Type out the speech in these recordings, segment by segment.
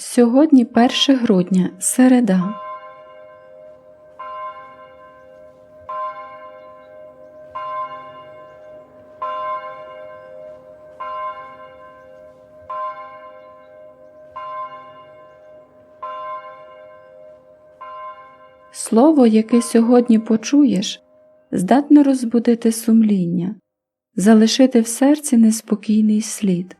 Сьогодні 1 грудня, середа. Слово, яке сьогодні почуєш, здатне розбудити сумління, залишити в серці неспокійний слід.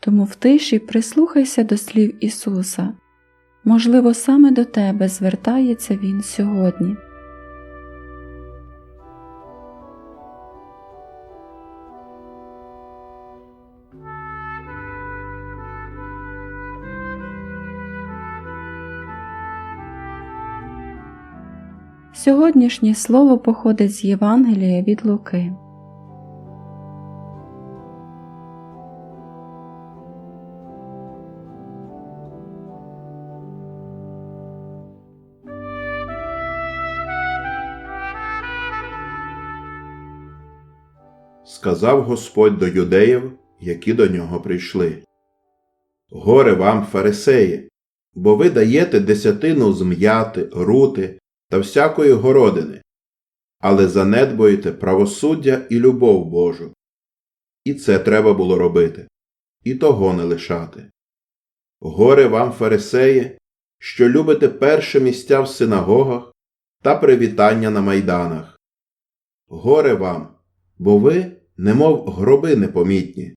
Тому в тиші прислухайся до слів Ісуса. Можливо, саме до тебе звертається Він сьогодні. Сьогоднішнє слово походить з Євангелія від Луки. Сказав Господь до юдеїв, які до нього прийшли. Горе вам, фарисеї, бо ви даєте десятину з м'яти, рути та всякої городини, але занедбуєте правосуддя і любов Божу. І це треба було робити, і того не лишати. Горе вам, фарисеї, що любите перші місця в синагогах та привітання на майданах. Горе вам, бо ви, немов гроби непомітні,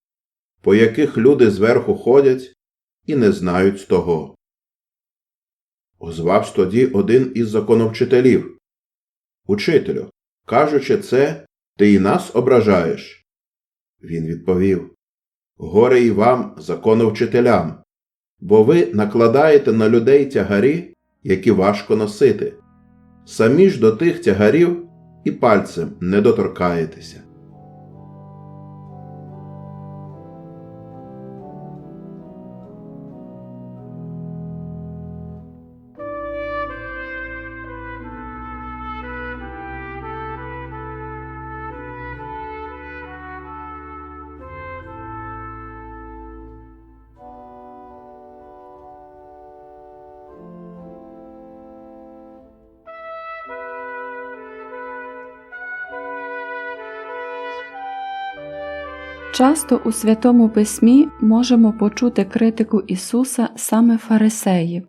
по яких люди зверху ходять і не знають того. Озвався тоді один із законовчителів. Учителю, кажучи це, ти і нас ображаєш. Він відповів Горе і вам, законовчителям, бо ви накладаєте на людей тягарі, які важко носити. Самі ж до тих тягарів і пальцем не доторкаєтеся. Часто у Святому Письмі можемо почути критику Ісуса саме фарисеїв,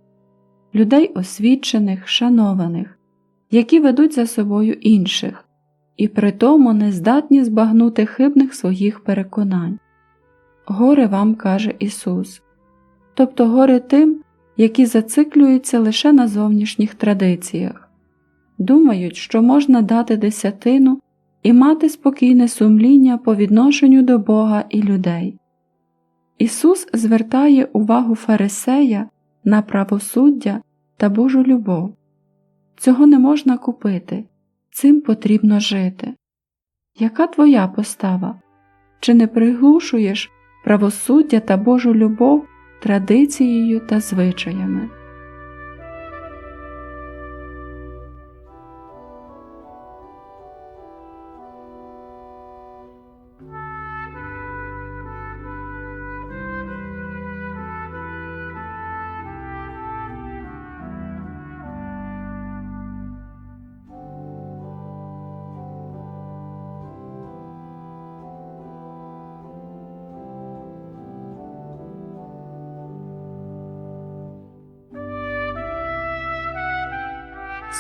людей освічених, шанованих, які ведуть за собою інших, і при тому не здатні збагнути хибних своїх переконань. Горе вам каже Ісус, тобто горе тим, які зациклюються лише на зовнішніх традиціях, думають, що можна дати десятину і мати спокійне сумління по відношенню до Бога і людей. Ісус звертає увагу Фарисея на правосуддя та Божу любов. Цього не можна купити, цим потрібно жити. Яка твоя постава? Чи не приглушуєш правосуддя та Божу любов традицією та звичаями?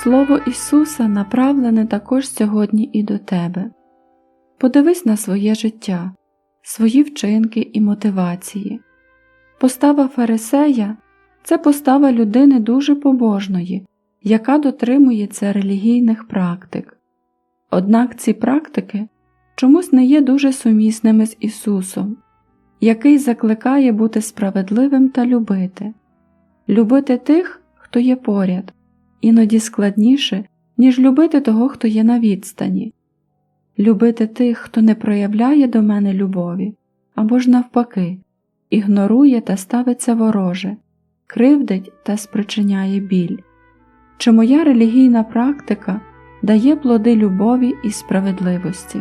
Слово Ісуса направлене також сьогодні і до тебе. Подивись на своє життя, свої вчинки і мотивації. Постава Фарисея це постава людини дуже побожної, яка дотримується релігійних практик. Однак ці практики чомусь не є дуже сумісними з Ісусом, який закликає бути справедливим та любити, любити тих, хто є поряд іноді складніше, ніж любити того, хто є на відстані, любити тих, хто не проявляє до мене любові, або ж навпаки, ігнорує та ставиться вороже, кривдить та спричиняє біль. Чи моя релігійна практика дає плоди любові і справедливості?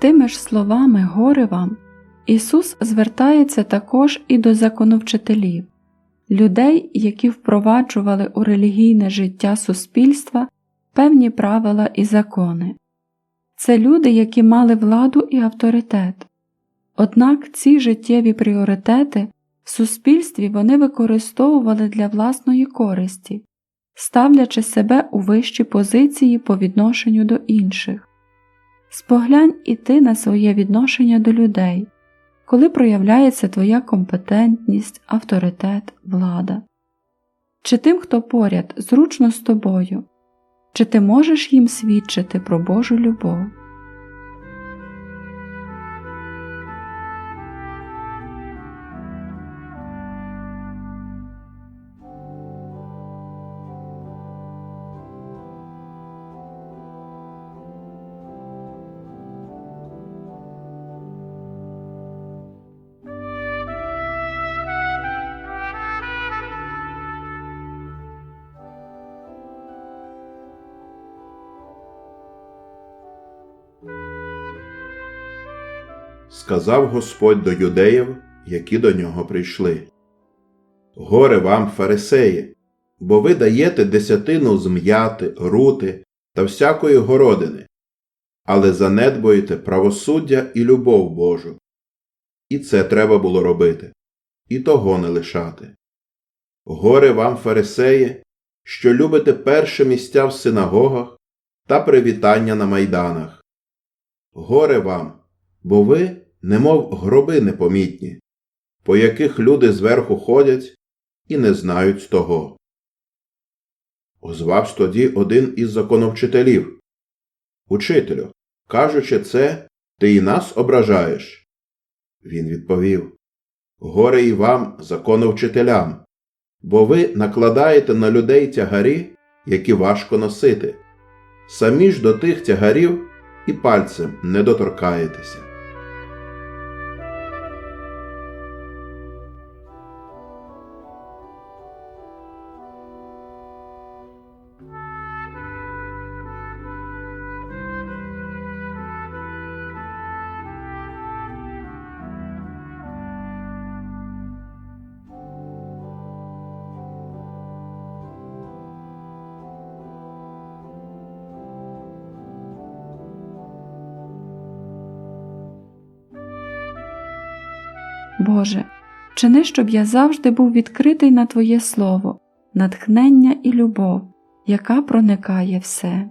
Тими ж словами горе вам Ісус звертається також і до законовчителів, людей, які впроваджували у релігійне життя суспільства певні правила і закони. Це люди, які мали владу і авторитет. Однак ці життєві пріоритети в суспільстві вони використовували для власної користі, ставлячи себе у вищі позиції по відношенню до інших. Споглянь і ти на своє відношення до людей, коли проявляється твоя компетентність, авторитет, влада. Чи тим, хто поряд, зручно з тобою, чи ти можеш їм свідчити про Божу любов? Сказав Господь до юдеїв, які до нього прийшли. Горе вам, фарисеї, бо ви даєте десятину з м'яти, рути та всякої городини, але занедбуєте правосуддя і любов Божу. І це треба було робити, і того не лишати. Горе вам, фарисеї, що любите перші місця в синагогах та привітання на майданах. Горе вам, бо ви, немов гроби непомітні, по яких люди зверху ходять і не знають того. Озвався тоді один із законовчителів. Учителю, кажучи це, ти і нас ображаєш. Він відповів Горе і вам, законовчителям, бо ви накладаєте на людей тягарі, які важко носити. Самі ж до тих тягарів і пальцем не доторкаєтеся. Боже, чини, щоб я завжди був відкритий на Твоє Слово, натхнення і любов, яка проникає все.